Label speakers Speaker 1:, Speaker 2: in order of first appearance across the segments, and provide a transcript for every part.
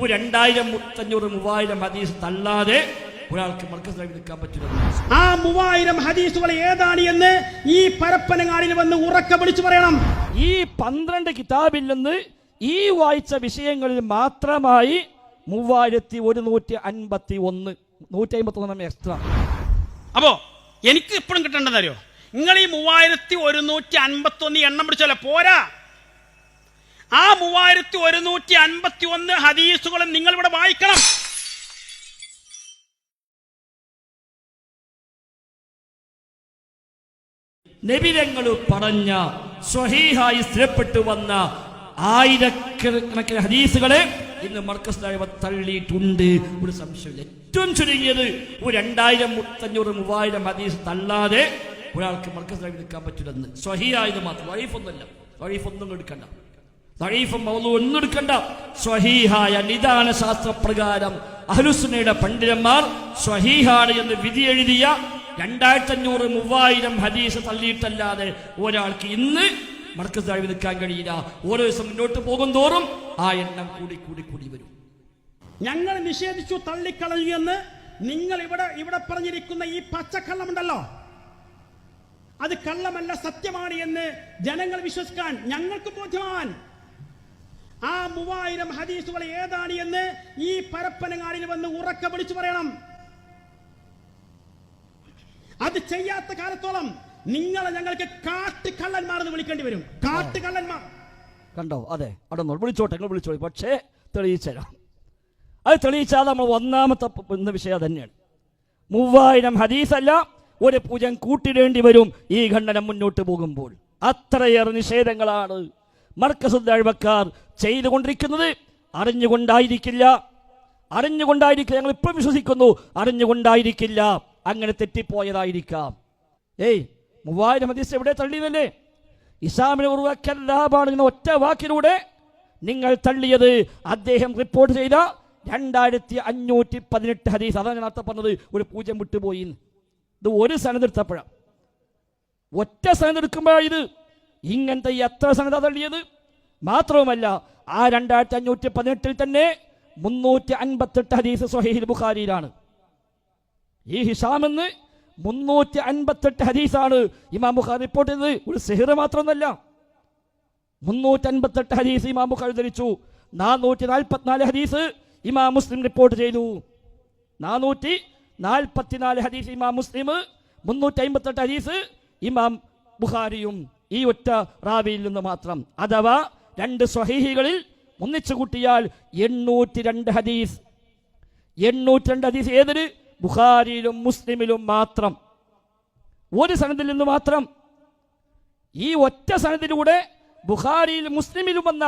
Speaker 1: ഒരു രണ്ടായിരം മുത്തഞ്ഞൂറ് മൂവായിരം ഹദീസ് തള്ളാതെ ഒരാൾക്ക് മർക്കസിലായി നിൽക്കാൻ പറ്റില്ല
Speaker 2: ആ മൂവായിരം ഹദീസുകൾ ഏതാണ് എന്ന് ഈ പരപ്പനങ്ങാടിൽ വന്ന് ഉറക്കെ വിളിച്ചു പറയണം.
Speaker 1: ഈ പന്ത്രണ്ട് കിതാബിൽ നിന്ന് ഈ വായിച്ച വിഷയങ്ങളിൽ മാത്രമായി മൂവായിരത്തി ഒരുന്നൂറ്റി അൻപത്തി ഒന്ന് നൂറ്റി അമ്പത്തി ഒന്ന് എക്സ്ട്രാ
Speaker 2: അപ്പോ എനിക്ക് ഇപ്പോഴും കിട്ടേണ്ടതറിയോ നിങ്ങൾ ഈ മൂവായിരത്തി ഒരുന്നൂറ്റി അൻപത്തി ഒന്ന് എണ്ണം പിടിച്ചല്ലോ പോരാ. ആ മൂവായിരത്തി ഒരുന്നൂറ്റി അൻപത്തി ഒന്ന് ഹദീസുകളും നിങ്ങൾ ഇവിടെ വായിക്കണം.
Speaker 1: നബിരങ്ങൾ പറഞ്ഞ സ്വഹീഹായി സ്ഥിരപ്പെട്ടു വന്ന ആയിരക്കണക്കിന് ഹദീസുകളെ ഇന്ന് മർക്കസ് ദൈവ തള്ളിയിട്ടുണ്ട്. ഒരു സംശയമില്ല. ഏറ്റവും ചുരുങ്ങിയത് ഒരു രണ്ടായിരം മുത്തഞ്ഞൂറ് മൂവായിരം ഹദീസ് തള്ളാതെ ഒരാൾക്ക് മർക്കസ് ദൈവം നിൽക്കാൻ പറ്റില്ലെന്ന്. സ്വഹീഹായത് മാത്രം. വൈഫ് ഒന്നല്ല വൈഫ് ഒന്നും എടുക്കണ്ട. തഴീഫും ഒന്നും എടുക്കണ്ട. സ്വഹീഹായ നിദാന ശാസ്ത്രപ്രകാരം അഹ്ലുസുന്നയുടെ പണ്ഡിതന്മാർ സ്വഹീഹാണ് എന്ന് വിധി എഴുതിയ രണ്ടായിരത്തി അഞ്ഞൂറ് മൂവായിരം ഹദീസ് തള്ളിയിട്ടല്ലാതെ ഒരാൾക്ക് ഇന്ന് മർക്കസ് താഴ്വ് നിൽക്കാൻ കഴിയില്ല. ഓരോ ദിവസം മുന്നോട്ട് പോകും തോറും ആ എണ്ണം കൂടി കൂടി കൂടി വരും.
Speaker 2: ഞങ്ങൾ നിഷേധിച്ചു തള്ളിക്കളഞ്ഞു എന്ന് നിങ്ങൾ ഇവിടെ ഇവിടെ പറഞ്ഞിരിക്കുന്ന ഈ പച്ചക്കള്ളമുണ്ടല്ലോ. അത് കള്ളമല്ല സത്യമാണ് എന്ന് ജനങ്ങൾ വിശ്വസിക്കാൻ ഞങ്ങൾക്ക് ബോധ്യമാവാൻ ആ മൂവായിരം ഹദീസുകൾ ഏതാണ് എന്ന് ഈ പരപ്പനങ്ങാടിൽ വന്ന് ഉറക്ക വിളിച്ചു പറയണം. അത് ചെയ്യാത്ത കാലത്തോളം നിങ്ങളെ ഞങ്ങൾക്ക് കാട്ടുകള്ളന്മാർ എന്ന് വിളിക്കേണ്ടി വരും. കാട്ടുകള്ളന്മാർ.
Speaker 1: കണ്ടോ? അതെ അവിടെ വിളിച്ചോട്ടെ നിങ്ങൾ വിളിച്ചോളൂ. പക്ഷേ തെളിയിച്ചുതരാം അത് തെളിയിച്ചാൽ നമ്മൾ ഒന്നാമത്തെ വിഷയം തന്നെയാണ് മൂവായിരം ഹദീസല്ല ഒരു പൂജം കൂട്ടിടേണ്ടി വരും ഈ ഖണ്ഡനം മുന്നോട്ട് പോകുമ്പോൾ. അത്രയേറെ നിഷേധങ്ങളാണ്. മർക്കസുദ്ധാഴ്വക്കാർ ചെയ്തുകൊണ്ടിരിക്കുന്നത്. അറിഞ്ഞുകൊണ്ടായിരിക്കില്ല. അറിഞ്ഞുകൊണ്ടായിരിക്കില്ല. ഞങ്ങൾ ഇപ്പം വിശ്വസിക്കുന്നു. അറിഞ്ഞുകൊണ്ടായിരിക്കില്ല. അങ്ങനെ തെറ്റിപ്പോയതായിരിക്കാം. ഏയ് മൂവായിരം ഹദീസ് എവിടെ തള്ളിയതല്ലേ? ഇസാമിനെ ഉറവാക്കല്ലാബാണ് എന്ന ഒറ്റ വാക്കിലൂടെ നിങ്ങൾ തള്ളിയത്. അദ്ദേഹം റിപ്പോർട്ട് ചെയ്ത രണ്ടായിരത്തി അഞ്ഞൂറ്റി പതിനെട്ട് ഹദീസ്. അതാണ് ഞാൻ അർത്ഥം പറഞ്ഞത്. ഒരു പൂജ്യം വിട്ടുപോയി ഇത് ഒരു സനതെടുത്തപ്പോഴാണ് ഒറ്റ സനതെടുക്കുമ്പോഴാണ് ഇത്. ഇങ്ങനത്തെ എത്ര സനത തള്ളിയത്? മാത്രവുമല്ല ആ രണ്ടായിരത്തി അഞ്ഞൂറ്റി പതിനെട്ടിൽ തന്നെ മുന്നൂറ്റി അൻപത്തെട്ട് ഹദീസ് സൊഹീൽ ബുഖാരിയിലാണ്. ഈ ഹിഷാമെന്ന് മുന്നൂറ്റി അൻപത്തെട്ട് ഹദീസാണ് ഇമാം ബുഖാർ റിപ്പോർട്ട് ചെയ്തത്. ഒരു സെഹിറ് മാത്രമൊന്നല്ല. മുന്നൂറ്റി അൻപത്തെട്ട് ഹദീസ് ഇമാം ബുഖാർ ധരിച്ചു. നാനൂറ്റി നാൽപ്പത്തിനാല് ഹദീസ് ഇമാം മുസ്ലിം റിപ്പോർട്ട് ചെയ്തു. നാനൂറ്റി നാൽപ്പത്തിനാല് ഹദീസ് ഇമാം മുസ്ലിം മുന്നൂറ്റി അമ്പത്തെട്ട് ഹദീസ് ഇമാം ബുഖാരിയും ഈ ഒറ്റ റാവിയിൽ നിന്ന് മാത്രം. അഥവാ രണ്ട് സ്വഹീഹികളിൽ ഒന്നിച്ചു കൂട്ടിയാൽ എണ്ണൂറ്റി രണ്ട് ഹദീസ്. എണ്ണൂറ്റി രണ്ട് ഹദീസ് ഏതൊരു ബുഖാരിയിലും മുസ്ലിമിലും മാത്രം. ഒരു സനത്തിൽ നിന്ന് മാത്രം. ഈ ഒറ്റ സനദിലൂടെ ബുഖാരിയിൽ മുസ്ലിമിലും വന്ന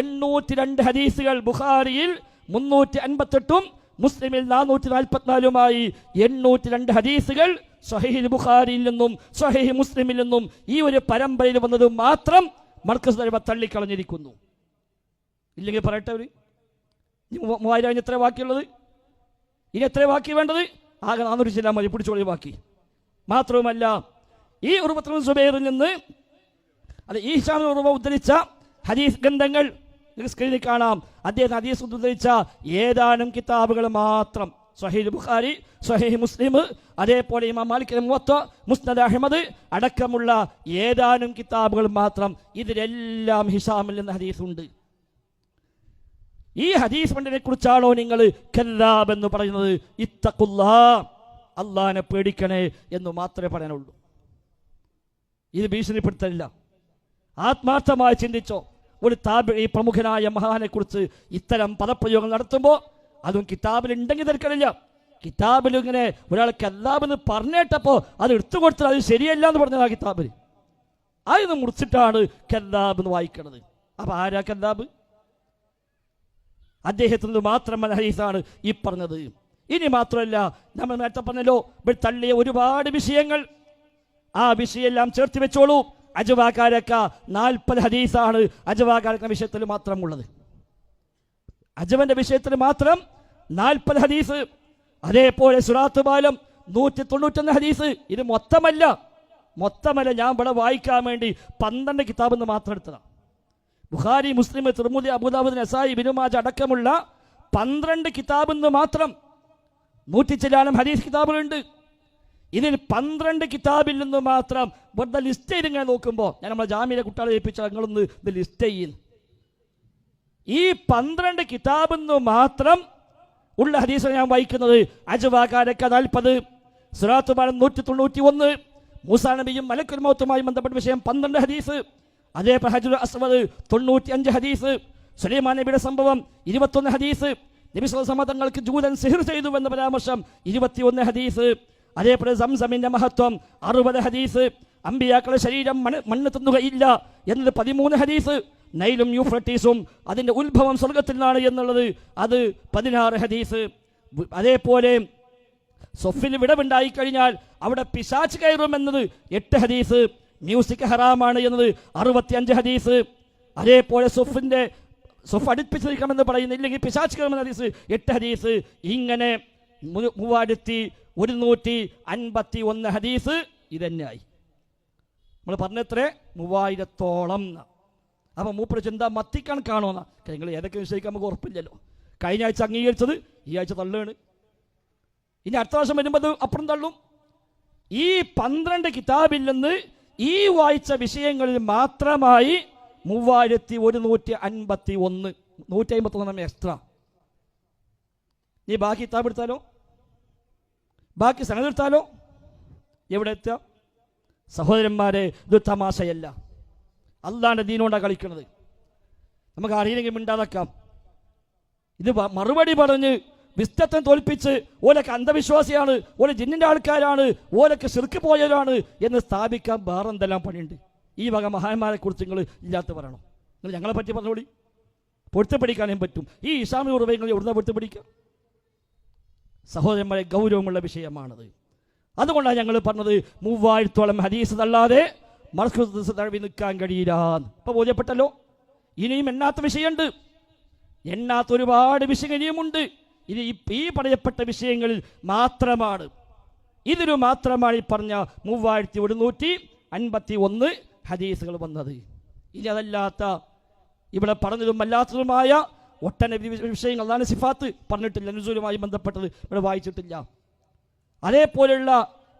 Speaker 1: എണ്ണൂറ്റി രണ്ട് ഹദീസുകൾ ബുഖാരിയിൽ മുന്നൂറ്റി അൻപത്തെട്ടും മുസ്ലിമിൽ നാനൂറ്റി നാൽപ്പത്തിനാലുമായി എണ്ണൂറ്റി രണ്ട് ഹദീസുകൾ സ്വഹീഹ് ബുഖാരിയിൽ നിന്നും സ്വഹീഹ് മുസ്ലിമിൽ നിന്നും ഈ ഒരു പരമ്പരയിൽ വന്നത് മാത്രം മർക്കസ് തലവ തള്ളിക്കളഞ്ഞിരിക്കുന്നു. ഇല്ലെങ്കിൽ പറയട്ടെ അവർ? മൂവായിരം കഴിഞ്ഞ് എത്ര ബാക്കിയുള്ളത്? ഇനി എത്ര ബാക്കി വേണ്ടത്? ആകെ നാനൂറ് ചില്ലാൻ മതി പിടിച്ചോളി ബാക്കി. മാത്രവുമല്ല ഈ ഉറുബത്തുൽ സുബൈറിൽ നിന്ന് അത് ഈ ഹിഷാം ഉറുബ ഉദ്ധരിച്ച ഹദീസ് ഗ്രന്ഥങ്ങൾ സ്ക്രീനിൽ കാണാം. അദ്ദേഹം ഹദീസ് ഉദ്ധരിച്ച ഏതാനും കിതാബുകൾ മാത്രം. സ്വഹീൽ ബുഖാരി സഹീഹ് മുസ്ലിം അതേപോലെ ഇമാം മാലിക് മുവത്ത മുസ്നദ് അഹമ്മദ് അടക്കമുള്ള ഏതാനും കിതാബുകൾ മാത്രം ഇതിലെല്ലാം ഹിസാമിൽ നിന്ന് ഹദീസ് ഉണ്ട് ഈ ഹദീസ് പണ്ഡിനെ കുറിച്ചാണോ നിങ്ങൾ കല്ലാബ് എന്ന് പറയുന്നത്? ഇത്തക്കുല്ല അള്ളാനെ പേടിക്കണേ എന്ന് മാത്രമേ പറയാനുള്ളൂ. ഇത് ഭീഷണിപ്പെടുത്തലില്ല. ആത്മാർത്ഥമായി ചിന്തിച്ചോ ഒരു താബ് പ്രമുഖനായ മഹാനെ കുറിച്ച് ഇത്തരം പദപ്രയോഗങ്ങൾ നടത്തുമ്പോൾ അതും കിതാബിൽ ഉണ്ടെങ്കിൽ തിരക്കണില്ല കിതാബിൽ ഇങ്ങനെ ഒരാൾക്ക് കല്ലാബെന്ന് പറഞ്ഞേട്ടപ്പോൾ അത് എടുത്തു കൊടുത്തത് അത് ശരിയല്ല എന്ന് പറഞ്ഞത് ആ കിതാബിൽ. അതിന് മുറിച്ചിട്ടാണ് കല്ലാബ് എന്ന് വായിക്കണത്. അപ്പൊ ആരാ കല്ലാബ്? അദ്ദേഹത്തിൽ നിന്ന് മാത്രമല്ല ഹരീസാണ് ഈ പറഞ്ഞത്. ഇനി മാത്രമല്ല നമ്മൾ നേരത്തെ പറഞ്ഞല്ലോ ഇവിടെ തള്ളിയ ഒരുപാട് വിഷയങ്ങൾ. ആ വിഷയെല്ലാം ചേർത്ത് വെച്ചോളൂ. അജവാക്കാരക്ക നാൽപ്പത് ഹദീസാണ് അജവാക്കാരക്ക വിഷയത്തിൽ മാത്രമുള്ളത്. അജവന്റെ വിഷയത്തിൽ മാത്രം നാൽപ്പത് ഹദീസ് അതേപോലെ സുറാത്ത് ബാലം നൂറ്റി തൊണ്ണൂറ്റൊന്ന് ഹദീസ്. ഇത് മൊത്തമല്ല മൊത്തമല്ല. ഞാൻ ഇവിടെ വായിക്കാൻ വേണ്ടി പന്ത്രണ്ട് കിതാബ് എന്ന് മാത്രം എടുത്തതാണ്. ബുഖാരി മുസ്ലിം തിർമുദി അബുദാബുദ് നസായി ബിനുമാജ് അടക്കമുള്ള പന്ത്രണ്ട് കിതാബ് എന്ന് മാത്രം നൂറ്റി ചിലാനം ഹദീസ് കിതാബുകളുണ്ട്. ഇതിൽ പന്ത്രണ്ട് കിതാബിൽ നിന്ന് മാത്രം വെറുതെ ലിസ്റ്റ് ചെയ്ത് ഇങ്ങനെ നോക്കുമ്പോൾ ഞാൻ നമ്മളെ ജാമ്യയിലെ കുട്ടികളെ ഏൽപ്പിച്ച നിങ്ങളൊന്ന് ഇത് ലിസ്റ്റ് ചെയ്യുന്നു ഈ പന്ത്രണ്ട് കിതാബിൽ നിന്ന് മാത്രം ഉള്ള ഹദീസ് ഞാൻ വായിക്കുന്നത്. അജവാകാരക്ക നാൽപ്പത് സുറാത്തുമാനം നൂറ്റി തൊണ്ണൂറ്റി ഒന്ന് മൂസാ നബിയും മലക്കുൽ ബന്ധപ്പെട്ട വിഷയം പന്ത്രണ്ട് ഹദീസ് അതേ ഹജുൽ അസ്വദ് തൊണ്ണൂറ്റി അഞ്ച് ഹദീസ് സുലൈമാൻ നബിയുടെ സംഭവം ഇരുപത്തൊന്ന് ഹദീസ് നബി സ്വലമ തങ്ങൾക്ക് ജൂതൻ സിഹിർ ചെയ്തു എന്ന പരാമർശം ഇരുപത്തിയൊന്ന് ഹദീസ്. അതേപോലെ സംസമിന്റെ മഹത്വം. അറുപത് ഹദീസ്. അമ്പിയാക്കളെ ശരീരം മണ്ണ് മണ്ണ് തിന്നുകയില്ല എന്നത് പതിമൂന്ന് ഹദീസ്. നൈലും യൂഫ്രട്ടീസും അതിന്റെ ഉത്ഭവം സ്വർഗത്തിൽ നിന്നാണ് എന്നുള്ളത്. അത് പതിനാറ് ഹദീസ്. അതേപോലെ സൊഫിൽ വിടവുണ്ടായി കഴിഞ്ഞാൽ അവിടെ പിശാച്ച് കയറും എന്നത് എട്ട് ഹദീസ്. മ്യൂസിക് ഹറാമാണ് എന്നത് അറുപത്തിയഞ്ച് ഹദീസ്. അതേപോലെ സൊഫിന്റെ സൊഫ് അടുപ്പിച്ചിരിക്കണമെന്ന് പറയുന്നില്ലെങ്കിൽ പിശാച്ച് കയറുമെന്ന ഹദീസ് എട്ട് ഹദീസ്. ഇങ്ങനെ മൂവായിരത്തി ഒരുന്നൂറ്റി അൻപത്തി ഒന്ന് ഹദീസ് ഇതന്നെയായി. നമ്മൾ പറഞ്ഞത്രേ മൂവായിരത്തോളം അപ്പം മൂപ്പര് ചിന്ത മത്തിക്കണക്കാണോന്ന നിങ്ങൾ ഏതൊക്കെ വിഷയിക്കാൻ നമുക്ക് ഉറപ്പില്ലല്ലോ. കഴിഞ്ഞ ആഴ്ച അംഗീകരിച്ചത് ഈ ആഴ്ച തള്ളുകയാണ്. ഇനി അടുത്ത വർഷം വരുമ്പോൾ അപ്പുറം തള്ളും. ഈ പന്ത്രണ്ട് കിതാബിൽ നിന്ന് ഈ വായിച്ച വിഷയങ്ങളിൽ മാത്രമായി മൂവായിരത്തി ഒരുന്നൂറ്റി അൻപത്തി ഒന്ന് നൂറ്റി അമ്പത്തി ഒന്ന് എക്സ്ട്രാ. നീ ബാക്കി കിതാബ് എടുത്താലോ? ബാക്കി സംഗതി എടുത്താലോ എവിടെ എത്തുക? സഹോദരന്മാരെ ഇത് തമാശയല്ല. അല്ലാണ്ട് ദീനോണ്ടാണ് കളിക്കുന്നത് നമുക്ക് അറിയില്ലെങ്കിൽ മിണ്ടാതാക്കാം. ഇത് മറുപടി പറഞ്ഞ് വിസ്തത്തെ തോൽപ്പിച്ച് ഓലൊക്കെ അന്ധവിശ്വാസിയാണ് ഓല ജിന്നിന്റെ ആൾക്കാരാണ് ഓലൊക്കെ ശിർക്ക് പോയവരാണ് എന്ന് സ്ഥാപിക്കാൻ വേറെ എന്തെല്ലാം പണിയുണ്ട്? ഈ വക മഹാന്മാരെ കുറിച്ച് നിങ്ങൾ ഇല്ലാത്ത പറയണം. നിങ്ങൾ ഞങ്ങളെ പറ്റി പറഞ്ഞോളി. പൊരുത്തപ്പെടിക്കാനേ പറ്റും. ഈ ഇസ്ലാമിക ഉറവയങ്ങൾ എവിടുന്ന പൊരുത്തപ്പെടിക്കുക? സഹോദരന്മാരെ ഗൗരവമുള്ള വിഷയമാണത്. അതുകൊണ്ടാണ് ഞങ്ങൾ പറഞ്ഞത് മൂവായിരത്തോളം ഹദീസ് തള്ളാതെ മർക്കസ് തഴവി നിൽക്കാൻ കഴിയില്ല ഇപ്പൊ ബോധ്യപ്പെട്ടല്ലോ? ഇനിയും എണ്ണാത്ത വിഷയമുണ്ട്. എണ്ണാത്ത ഒരുപാട് വിഷയങ്ങൾ ഇനിയുമുണ്ട് ഇനി ഈ പറയപ്പെട്ട വിഷയങ്ങളിൽ മാത്രമാണ്. ഇതിനു മാത്രമാണ് ഈ പറഞ്ഞ മൂവായിരത്തി ഒരുന്നൂറ്റി അൻപത്തി ഒന്ന് ഹദീസുകൾ വന്നത്. ഇനി അതല്ലാത്ത ഇവിടെ പറഞ്ഞതും അല്ലാത്തതുമായ ഒട്ടനവധി വിഷയങ്ങൾ. അതാണ് സിഫാത്ത് പറഞ്ഞിട്ടില്ല. നുസൂലുമായി ബന്ധപ്പെട്ടത് ഇവിടെ വായിച്ചിട്ടില്ല. അതേപോലെയുള്ള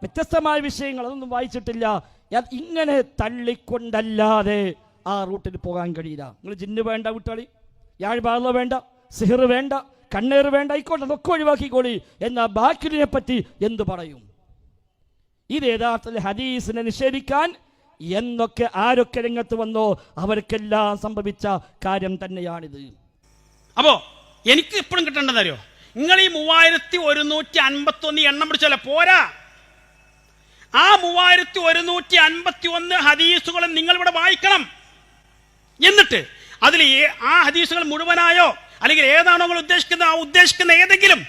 Speaker 1: വ്യത്യസ്തമായ വിഷയങ്ങൾ അതൊന്നും വായിച്ചിട്ടില്ല. ഇങ്ങനെ തള്ളിക്കൊണ്ടല്ലാതെ ആ റൂട്ടിൽ പോകാൻ കഴിയില്ല. നിങ്ങൾ ജിന്ന് വേണ്ട കുട്ടികളി. യാഴ്ബാള വേണ്ട സിഹിർ വേണ്ട കണ്ണേർ വേണ്ട ആയിക്കോട്ടെ അതൊക്കെ ഒഴിവാക്കിക്കോളി എന്നാൽ ബാക്കിലിനെ പറ്റി എന്ത് പറയും? ഇത് യഥാർത്ഥത്തിൽ ഹദീസിനെ നിഷേധിക്കാൻ എന്നൊക്കെ ആരൊക്കെ രംഗത്ത് വന്നോ അവർക്കെല്ലാം സംഭവിച്ച കാര്യം തന്നെയാണിത്.
Speaker 2: അപ്പോ എനിക്ക് ഇപ്പോഴും കിട്ടേണ്ടത് അറിയോ? നിങ്ങൾ ഈ മൂവായിരത്തി ഒരുന്നൂറ്റി അൻപത്തി ഒന്ന് എണ്ണം പിടിച്ചല്ല പോരാ. ആ മൂവായിരത്തി ഒരുന്നൂറ്റി അൻപത്തി ഒന്ന് ഹദീസുകളും നിങ്ങൾ ഇവിടെ വായിക്കണം. എന്നിട്ട് അതിൽ ആ ഹദീസുകൾ മുഴുവനായോ? അല്ലെങ്കിൽ ഏതാണോ നിങ്ങൾ ഉദ്ദേശിക്കുന്നത്? ആ ഉദ്ദേശിക്കുന്ന ഏതെങ്കിലും?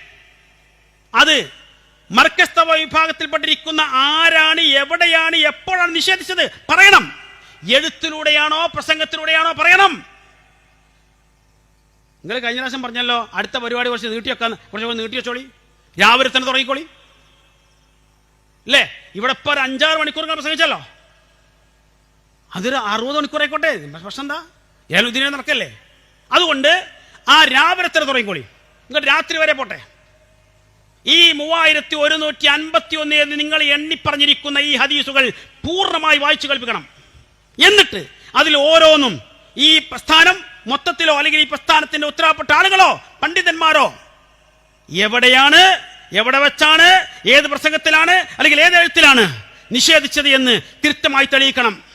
Speaker 2: അത് മർക്കസ്തവ വിഭാഗത്തിൽപ്പെട്ടിരിക്കുന്ന ആരാണ് എവിടെയാണ് എപ്പോഴാണ് നിഷേധിച്ചത്? പറയണം. എഴുത്തിലൂടെയാണോ പ്രസംഗത്തിലൂടെയാണോ പറയണം. നിങ്ങൾ കഴിഞ്ഞ പ്രാവശ്യം പറഞ്ഞല്ലോ അടുത്ത പരിപാടി കുറച്ച് നീട്ടി വെക്കാൻ കുറച്ച് നീട്ടി വെച്ചോളി. രാവിലെ തന്നെ തുടങ്ങിക്കോളി. അല്ലേ? ഇവിടെ ഇപ്പൊ ഒരു അഞ്ചാറ് മണിക്കൂർ പ്രസംഗിച്ചല്ലോ. അതൊരു അറുപത് മണിക്കൂർ ആയിക്കോട്ടെ. പ്രശ്നം എന്താ? ഇതിനെ നടക്കല്ലേ? അതുകൊണ്ട് ആ രാവിലെ തന്നെ തുടങ്ങിക്കോളി. നിങ്ങൾ രാത്രി വരെ പോട്ടെ. ഈ മൂവായിരത്തി ഒരുന്നൂറ്റി അൻപത്തി ഒന്ന് എന്ന് നിങ്ങൾ എണ്ണി പറഞ്ഞിരിക്കുന്ന ഈ ഹദീസുകൾ പൂർണമായി വായിച്ചു കൽപ്പിക്കണം എന്നിട്ട് അതിൽ ഓരോന്നും ഈ പ്രസ്ഥാനം മൊത്തത്തിലോ അല്ലെങ്കിൽ ഈ പ്രസ്ഥാനത്തിന്റെ ഉത്തരവാദപ്പെട്ട ആളുകളോ പണ്ഡിതന്മാരോ? എവിടെയാണ്? എവിടെ വെച്ചാണ്? ഏത് പ്രസംഗത്തിലാണ്? അല്ലെങ്കിൽ ഏത് എഴുത്തിലാണ് നിഷേധിച്ചത് എന്ന് കൃത്യമായി തെളിയിക്കണം.